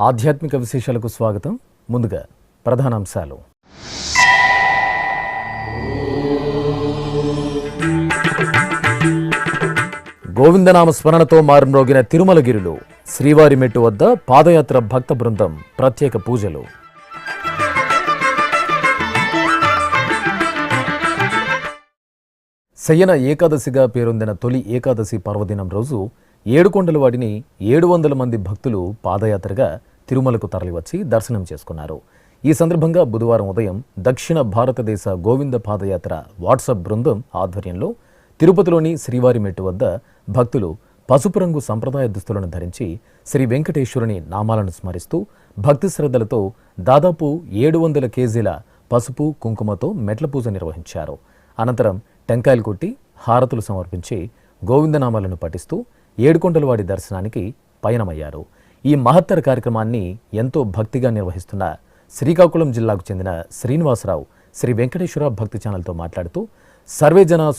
ఆధ్యాత్మిక విశేషాలకు స్వాగతం. ముందుగా ప్రధానాంశాలు. గోవిందనామ స్మరణతో మారుమ్రోగిన తిరుమలగిరిలో శ్రీవారి మెట్టు వద్ద పాదయాత్ర భక్త బృందం ప్రత్యేక పూజలు. శయన ఏకాదశిగా పేరొందిన తొలి ఏకాదశి పర్వదినం రోజు ఏడుకొండల వాడిని ఏడు వందల మంది భక్తులు పాదయాత్రగా తిరుమలకు తరలివచ్చి దర్శనం చేసుకున్నారు. ఈ సందర్భంగా బుధవారం ఉదయం దక్షిణ భారతదేశ గోవింద పాదయాత్ర వాట్సాప్ బృందం ఆధ్వర్యంలో తిరుపతిలోని శ్రీవారి మెట్టు వద్ద భక్తులు పసుపు రంగు సంప్రదాయ దుస్తులను ధరించి శ్రీ వెంకటేశ్వరుని నామాలను స్మరిస్తూ భక్తి శ్రద్ధలతో దాదాపు ఏడు వందల కేజీల పసుపు కుంకుమతో మెట్ల పూజ నిర్వహించారు. అనంతరం టెంకాయలు కొట్టి హారతులు సమర్పించి గోవిందనామాలను పఠిస్తూ ఏడుకొండలవాడి దర్శనానికి పయనమయ్యారు. ఈ మహత్తర కార్యక్రమాన్ని ఎంతో భక్తిగా నిర్వహిస్తున్న శ్రీకాకుళం జిల్లాకు చెందిన శ్రీనివాసరావు శ్రీ వెంకటేశ్వర భక్తి ఛానల్తో మాట్లాడుతూ సర్వే జన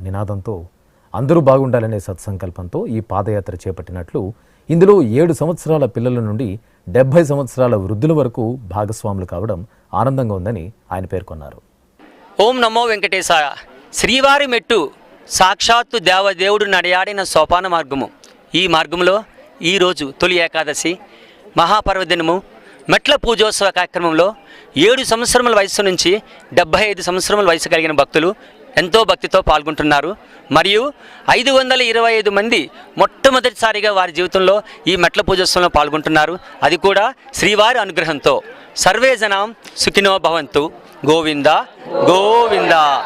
నినాదంతో అందరూ బాగుండాలనే సత్సంకల్పంతో ఈ పాదయాత్ర చేపట్టినట్లు ఇందులో ఏడు సంవత్సరాల పిల్లల నుండి డెబ్బై సంవత్సరాల వృద్ధుల వరకు భాగస్వాములు కావడం ఆనందంగా ఉందని ఆయన పేర్కొన్నారు. ఓం నమో వెంకటేశాయ. శ్రీవారి మెట్టు సాక్షాత్తు దేవదేవుడు నడయాడిన సోపాన మార్గము. ఈ మార్గంలో ఈరోజు తొలి ఏకాదశి మహాపర్వదినము. మెట్ల పూజోత్సవ కార్యక్రమంలో ఏడు సంవత్సరముల వయసు నుంచి డెబ్బై ఐదు సంవత్సరముల వయసు కలిగిన భక్తులు ఎంతో భక్తితో పాల్గొంటున్నారు. మరియు ఐదు వందల ఇరవై ఐదు మంది మొట్టమొదటిసారిగా వారి జీవితంలో ఈ మెట్ల పూజోత్సవంలో పాల్గొంటున్నారు. అది కూడా శ్రీవారి అనుగ్రహంతో. సర్వే జనం సుఖినో భవంతు. గోవింద గోవింద.